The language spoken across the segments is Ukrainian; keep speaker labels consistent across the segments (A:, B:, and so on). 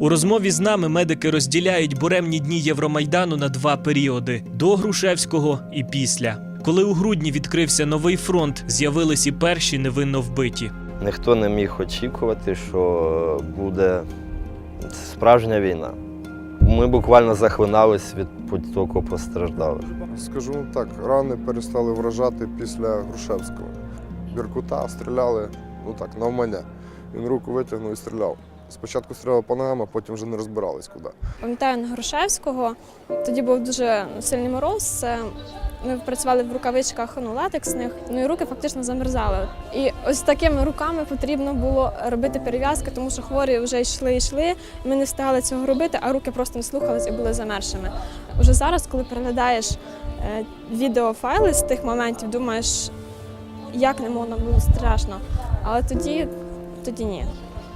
A: У розмові з нами медики розділяють буремні дні Євромайдану на два періоди: до Грушевського і після. Коли у грудні відкрився новий фронт, з'явились і перші невинно вбиті.
B: Ніхто не міг очікувати, що буде справжня війна. Ми буквально захлинались від потоку постраждалих.
C: Скажу так, рани перестали вражати після Грушевського. Біркута стріляли, ну так, навмання. Він руку витягнув і стріляв. Спочатку стріляли по ногам, а потім вже не розбирались куди.
D: Пам'ятаю на Грушевського. Тоді був дуже сильний мороз. Ми працювали в рукавичках ну, латексних, ну і руки фактично замерзали. І ось такими руками потрібно було робити перев'язки, тому що хворі вже йшли, йшли. Ми не встигали цього робити, а руки просто не слухались і були замершими. Уже зараз, коли переглядаєш е, відеофайли з тих моментів, думаєш, як не можна було страшно. Але тоді, тоді ні.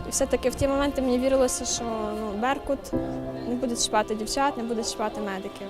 D: І все-таки в ті моменти мені вірилося, що ну, Беркут не буде чіпати дівчат, не буде чіпати медиків.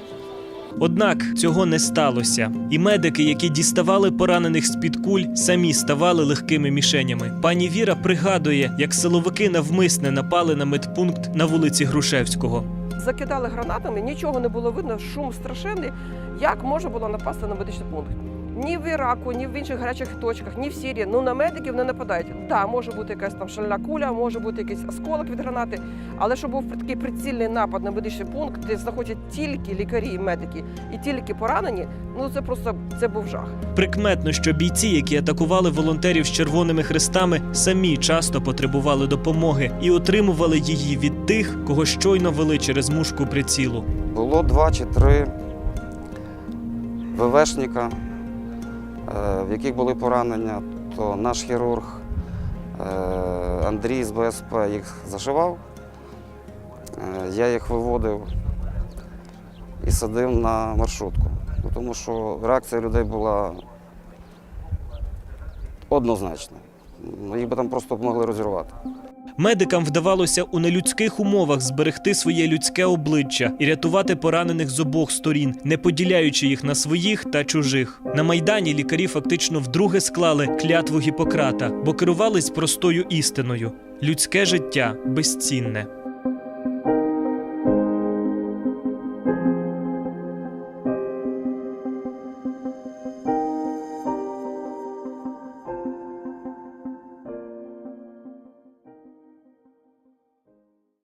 A: Однак цього не сталося. І медики, які діставали поранених з-під куль, самі ставали легкими мішенями. Пані Віра пригадує, як силовики навмисне напали на медпункт на вулиці Грушевського.
E: закидали гранатами, нічого не було видно, шум страшенний. Як можна було напасти на медичний пункт? Ні в Іраку, ні в інших гарячих точках, ні в Сирії. Ну на медиків не нападають. Так, може бути якась там шальна куля, може бути якийсь осколок від гранати. Але щоб був такий прицільний напад на медичний пункт, де знаходять тільки лікарі і медики, і тільки поранені, ну це просто це був жах.
A: Прикметно, що бійці, які атакували волонтерів з червоними хрестами, самі часто потребували допомоги і отримували її від тих, кого щойно вели через мушку прицілу.
F: Було два чи три ВВшника, в яких були поранення, то наш хірург е, Андрій з БСП їх зашивав. Е, Я їх виводив і садив на маршрутку, Ну, тому що реакція людей була однозначна. Їх би там просто могли розірвати.
A: Медикам вдавалося у нелюдських умовах зберегти своє людське обличчя і рятувати поранених з обох сторін, не поділяючи їх на своїх та чужих. На майдані лікарі фактично вдруге склали клятву Гіппократа, бо керувались простою істиною: людське життя безцінне.